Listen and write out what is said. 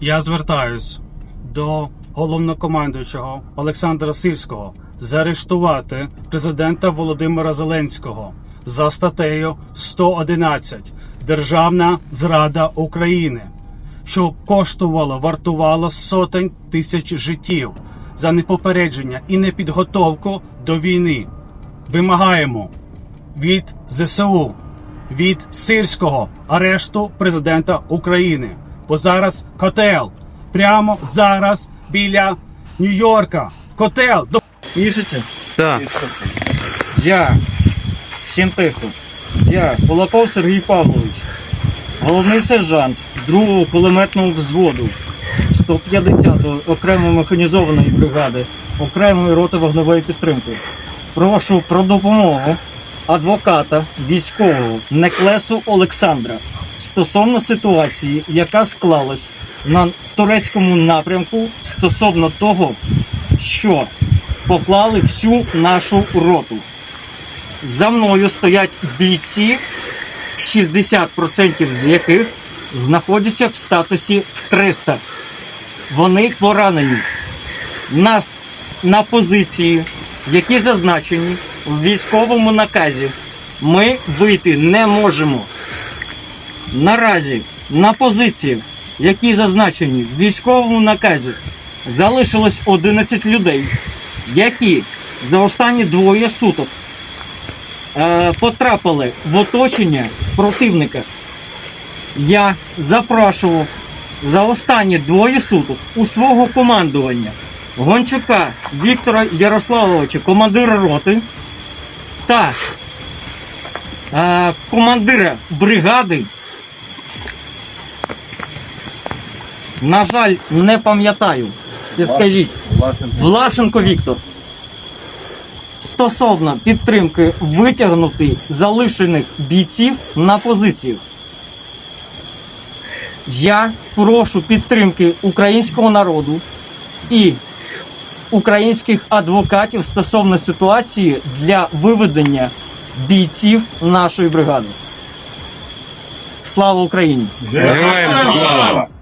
Я звертаюсь до головнокомандуючого Олександра Сирського заарештувати президента Володимира Зеленського за статтею 111 Державна зрада України, що коштувало, вартувало сотень тисяч життів за непопередження і непідготовку до війни. Вимагаємо від ЗСУ, від сирського арешту президента України. Бо зараз котел. Прямо зараз біля Нью-Йорка. Котел. Пишете? Так. Я. Всім тихо. Я. Кулаков Сергій Павлович. Головний сержант 2-го кулеметного взводу 150-ї окремої механізованої бригади окремої роти вогневої підтримки. Прошу про допомогу адвоката військового Неклесу Олександра стосовно ситуації, яка склалась на турецькому напрямку стосовно того, що поклали всю нашу роту. За мною стоять бійці, 60% з яких знаходяться в статусі 300. Вони поранені. Нас на позиції, які зазначені в військовому наказі, ми вийти не можемо. Наразі на позиції, які зазначені в військовому наказі, залишилось 11 людей, які за останні двоє суток е, потрапили в оточення противника. Я запрошував за останні двоє суток у свого командування Гончука Віктора Ярославовича, командира роти, та е, командира бригади. На жаль, не пам'ятаю. Підскажіть. Власенко Віктор. Стосовно підтримки витягнути залишених бійців на позицію. Я прошу підтримки українського народу і українських адвокатів стосовно ситуації для виведення бійців нашої бригади. Слава Україні! Героям слава!